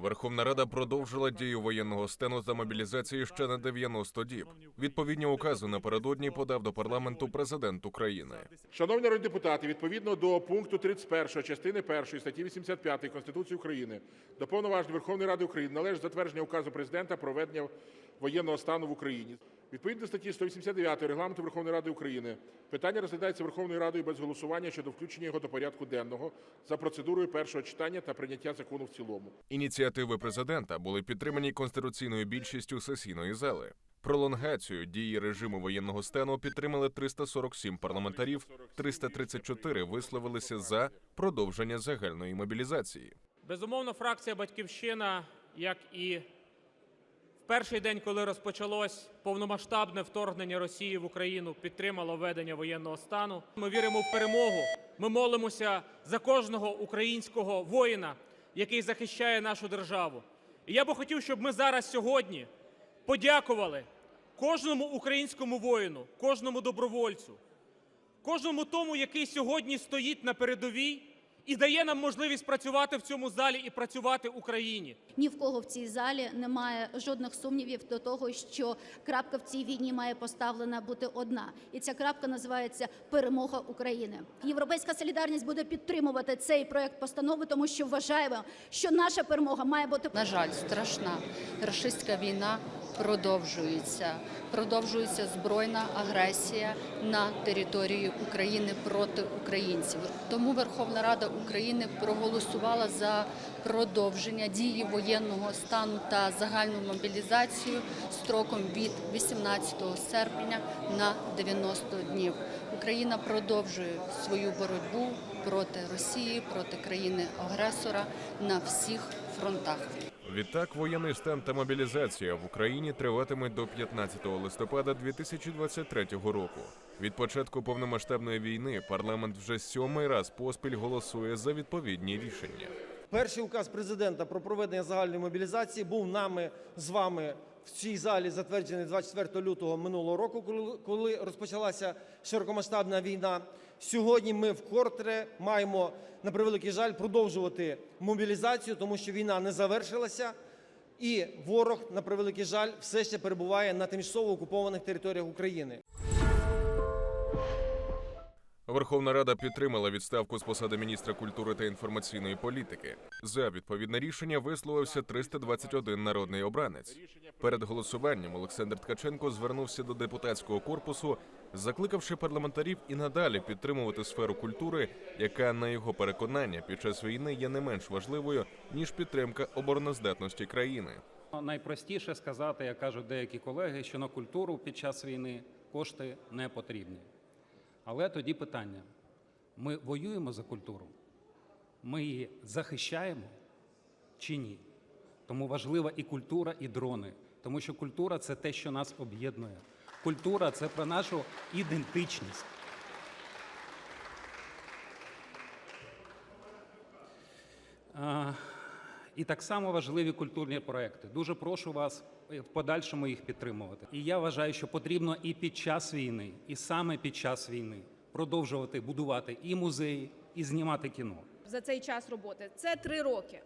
Верховна Рада продовжила дію воєнного стану за мобілізації ще на 90 діб. Відповідні укази напередодні подав до парламенту президент України. Шановні народні депутати, відповідно до пункту 31 частини 1 статті 85 Конституції України до повноважень Верховної Ради України належить затвердження указу президента про введення воєнного стану в Україні. Відповідно до статті 189 Регламенту Верховної Ради України питання розглядається Верховною Радою без голосування щодо включення його до порядку денного за процедурою першого читання та прийняття закону в цілому. Ініціативи президента були підтримані конституційною більшістю сесійної зали. Пролонгацію дії режиму воєнного стану підтримали 347 парламентарів, 334 висловилися за продовження загальної мобілізації. Безумовно, фракція Батьківщина, як і перший день, коли розпочалось повномасштабне вторгнення Росії в Україну, підтримала введення воєнного стану. Ми віримо в перемогу. Ми молимося за кожного українського воїна, який захищає нашу державу. І я би хотів, щоб ми зараз сьогодні подякували кожному українському воїну, кожному добровольцю, кожному тому, який сьогодні стоїть на передовій і дає нам можливість працювати в цьому залі і працювати Україні. Ні в кого в цій залі немає жодних сумнівів до того, що крапка в цій війні має поставлена бути одна, і ця крапка називається перемога України. Європейська солідарність буде підтримувати цей проект постанови, тому що вважаємо, що наша перемога має бути На жаль, страшна рашистська війна продовжується. Продовжується збройна агресія на території України проти українців. Тому Верховна Рада України проголосувала за продовження дії воєнного стану та загальну мобілізацію строком від 18 серпня на 90 днів. Україна продовжує свою боротьбу проти Росії, проти країни-агресора на всіх фронтах. Відтак, воєнний стан та мобілізація в Україні триватимуть до 15 листопада 2023 року. Від початку повномасштабної війни парламент вже сьомий раз поспіль голосує за відповідні рішення. Перший указ президента про проведення загальної мобілізації був нами з вами в цій залі затверджений 24 лютого минулого року, коли- розпочалася широкомасштабна війна. Сьогодні ми вкотре маємо на превеликий жаль продовжувати мобілізацію, тому що війна не завершилася, і ворог на превеликий жаль все ще перебуває на тимчасово окупованих територіях України. Верховна Рада підтримала відставку з посади міністра культури та інформаційної політики. За відповідне рішення висловився 321 народний обранець. Перед голосуванням Олександр Ткаченко звернувся до депутатського корпусу, закликавши парламентарів і надалі підтримувати сферу культури, яка на його переконання під час війни є не менш важливою ніж підтримка обороноздатності країни. Найпростіше сказати, як кажуть деякі колеги, що на культуру під час війни кошти не потрібні. Але тоді питання: ми воюємо за культуру, ми її захищаємо чи ні? Тому важлива і культура, і дрони. Тому що культура це те, що нас об'єднує. Культура це про нашу ідентичність. А, І так само важливі культурні проекти. Дуже прошу вас в подальшому їх підтримувати. І я вважаю, що потрібно і під час війни, і саме під час війни продовжувати будувати і музеї, і знімати кіно. за цей час роботи. Це три роки.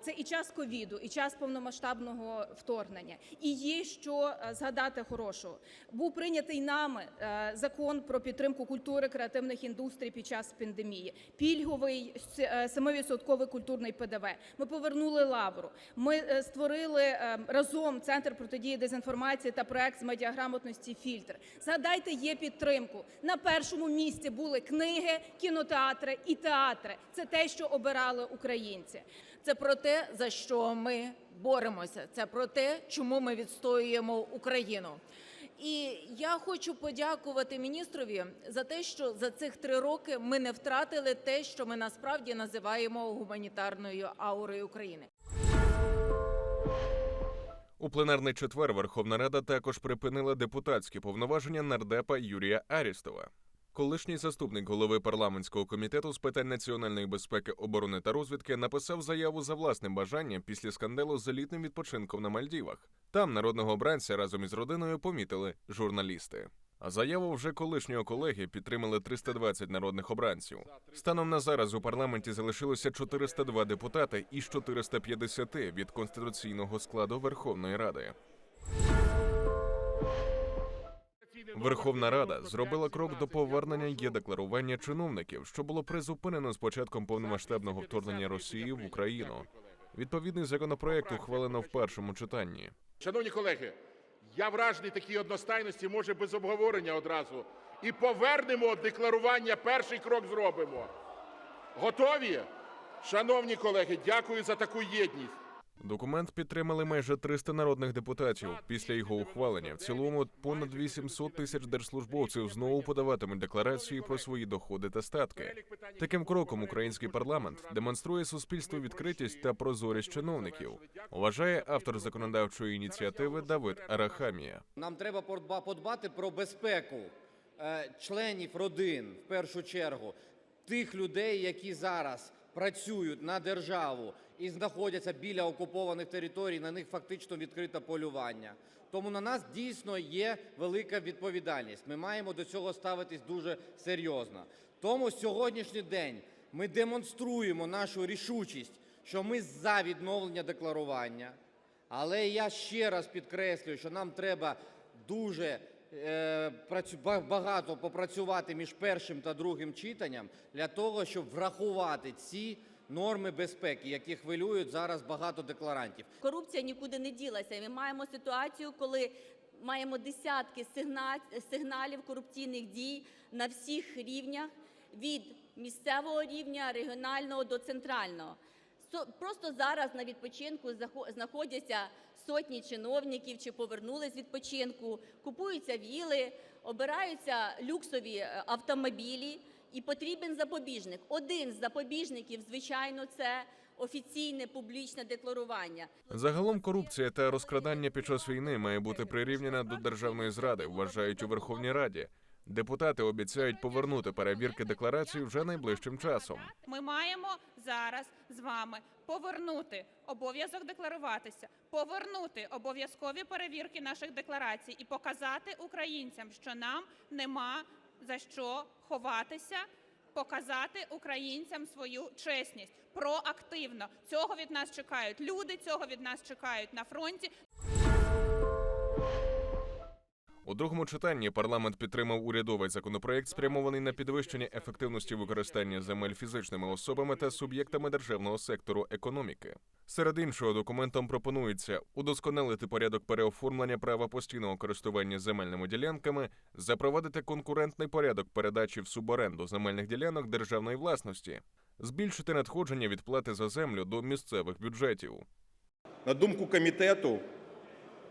Це і час ковіду, і час повномасштабного вторгнення. І є що е, згадати хорошого. Був прийнятий нами е, закон про підтримку культури креативних індустрій під час пандемії. Пільговий с- е, 7% культурний ПДВ. Ми повернули лавру. Ми створили разом центр протидії дезінформації та проект з медіаграмотності фільтр. Згадайте, є підтримку. На першому місці були книги, кінотеатри і театри. Це те, що обирали українці. Це про те, за що ми боремося. Це про те, чому ми відстоюємо Україну. І я хочу подякувати міністрові за те, що за цих три роки ми не втратили те, що ми насправді називаємо гуманітарною аурою України. У пленарний четвер Верховна Рада також припинила депутатські повноваження нардепа Юрія Арістова. Колишній заступник голови парламентського комітету з питань національної безпеки, оборони та розвідки написав заяву за власним бажанням після скандалу з елітним відпочинком на Мальдівах. Там народного обранця разом із родиною помітили журналісти. А заяву вже колишнього колеги підтримали 320 народних обранців. Станом на зараз у парламенті залишилося 402 депутати із 450 від конституційного складу Верховної Ради. Верховна Рада зробила крок до повернення є-декларування чиновників, що було призупинено з початком повномасштабного вторгнення Росії в Україну. Відповідний законопроект ухвалено в першому читанні. Шановні колеги, я вражений такій одностайності, може без обговорення одразу. І повернемо декларування, перший крок зробимо. Готові? Шановні колеги, дякую за таку єдність. Документ підтримали майже 300 народних депутатів. Після його ухвалення в цілому понад 800 тисяч держслужбовців знову подаватимуть декларації про свої доходи та статки. Таким кроком український парламент демонструє суспільству відкритість та прозорість чиновників. Вважає автор законодавчої ініціативи Давид Арахамія. Нам треба подба- подбати про безпеку е, членів родин в першу чергу, тих людей, які зараз працюють на державу і знаходяться біля окупованих територій, на них фактично відкрите полювання. Тому на нас дійсно є велика відповідальність. Ми маємо до цього ставитись дуже серйозно. Тому сьогоднішній день ми демонструємо нашу рішучість, що ми за відновлення декларування. Але я ще раз підкреслюю, що нам треба дуже е, багато попрацювати між першим та другим читанням для того, щоб врахувати ці норми безпеки, які хвилюють зараз багато декларантів. Корупція нікуди не ділася. Ми маємо ситуацію, коли маємо десятки сигна- сигналів корупційних дій на всіх рівнях від місцевого рівня, регіонального до центрального. Просто зараз на відпочинку знаходяться сотні чиновників чи повернулись з відпочинку, купуються віли, обираються люксові е, автомобілі, і потрібен запобіжник. Один з запобіжників, звичайно, це офіційне публічне декларування. Загалом корупція та розкрадання під час війни має бути прирівняна до державної зради, вважають у Верховній Раді. Депутати обіцяють повернути перевірки декларацій вже найближчим часом. Ми маємо зараз з вами повернути обов'язок декларуватися, повернути обов'язкові перевірки наших декларацій і показати українцям, що нам нема за що ховатися. Показати українцям свою чесність проактивно. Цього від нас чекають люди, цього від нас чекають на фронті. У другому читанні парламент підтримав урядовий законопроект, спрямований на підвищення ефективності використання земель фізичними особами та суб'єктами державного сектору економіки. Серед іншого, документом пропонується удосконалити порядок переоформлення права постійного користування земельними ділянками, запровадити конкурентний порядок передачі в суборенду земельних ділянок державної власності, збільшити надходження від плати за землю до місцевих бюджетів. На думку комітету,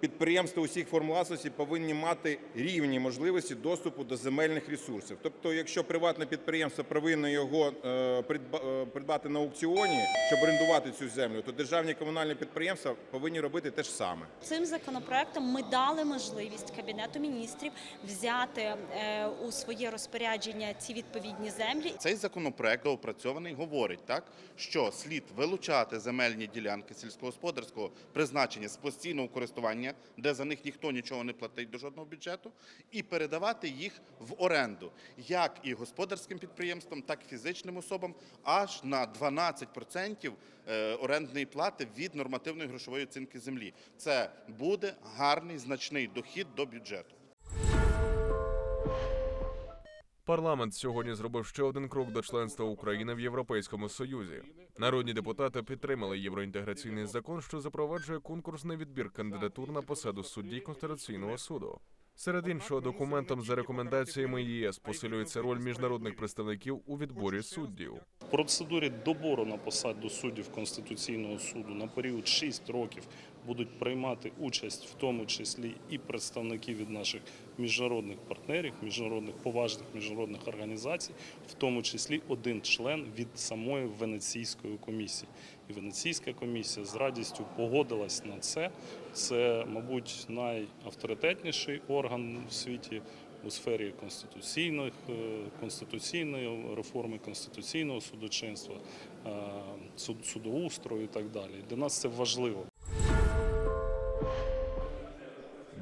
підприємства усіх форм власності повинні мати рівні можливості доступу до земельних ресурсів. Тобто, якщо приватне підприємство повинно його е, е, придбати на аукціоні, щоб орендувати цю землю, то державні комунальні підприємства повинні робити те ж саме. Цим законопроектом ми дали можливість Кабінету міністрів взяти е, у своє розпорядження ці відповідні землі. Цей законопроект опрацьований говорить так, що слід вилучати земельні ділянки сільськогосподарського призначення з постійного користування, де за них ніхто нічого не платить до жодного бюджету, і передавати їх в оренду, як і господарським підприємствам, так і фізичним особам, аж на 12% е, орендної плати від нормативної грошової оцінки землі. Це буде гарний значний дохід до бюджету. Парламент сьогодні зробив ще один крок до членства України в Європейському Союзі. Народні депутати підтримали євроінтеграційний закон, що запроваджує конкурсний відбір кандидатур на посаду судді Конституційного суду. Серед іншого, документом за рекомендаціями ЄС посилюється роль міжнародних представників у відборі суддів. В процедурі добору на посаду суддів Конституційного суду на період 6 років будуть приймати участь в тому числі і представники від наших міжнародних партнерів, міжнародних поважних міжнародних організацій, в тому числі один член від самої Венеційської комісії. І Венеційська комісія з радістю погодилась на це. Це, мабуть, найавторитетніший орган в світі у сфері конституційних е, конституційної реформи, конституційного судочинства, е, суд- судоустрою і так далі. Для нас це важливо.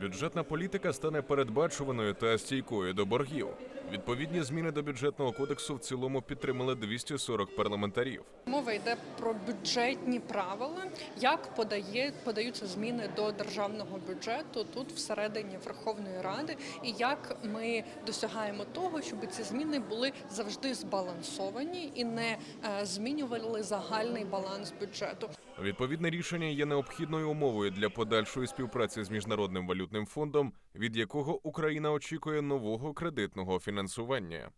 Бюджетна політика стане передбачуваною та стійкою до боргів. Відповідні зміни до бюджетного кодексу в цілому підтримали 240 парламентарів. Мова йде про бюджетні правила, як подає, подаються зміни до державного бюджету тут всередині Верховної Ради, і як ми досягаємо того, щоб ці зміни були завжди збалансовані і не е, змінювали загальний баланс бюджету. Відповідне рішення є необхідною умовою для подальшої співпраці з міжнародним валютним фондом, від якого Україна очікує нового кредитного фінансування.